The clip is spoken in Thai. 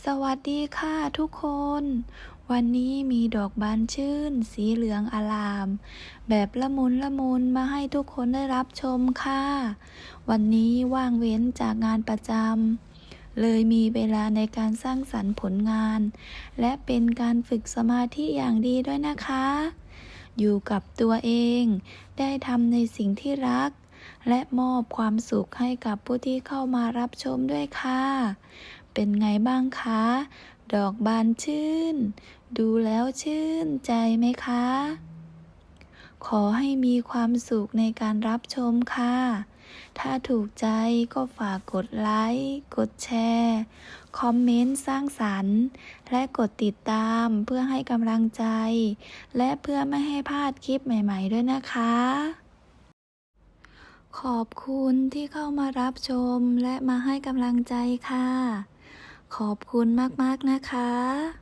สวัสดีค่ะทุกคน วันนี้มีดอกบานชื่น สีเหลืองอลาม แบบละมุนละมุนมาให้ทุกคนได้รับชมค่ะ วันนี้ว่างเว้นจากงานประจำเลยมีเวลาในการสร้างสรรค์ผลงาน และเป็นการฝึกสมาธิอย่างดีด้วยนะคะ อยู่กับตัวเอง ได้ทำในสิ่งที่รักและมอบความสุขให้กับผู้ที่เข้ามารับชมด้วยค่ะ เป็นไงบ้างคะ ดอกบานชื่น ดูแล้วชื่นใจไหมคะ ขอให้มีความสุขในการรับชมค่ะ ถ้าถูกใจก็ฝากกดไลค์ กดแชร์ คอมเมนต์สร้างสรรค์ และกดติดตามเพื่อให้กำลังใจ และเพื่อไม่ให้พลาดคลิปใหม่ ๆ ด้วยนะคะขอบคุณที่เข้ามารับชมและมาให้กำลังใจค่ะ ขอบคุณมากๆนะคะ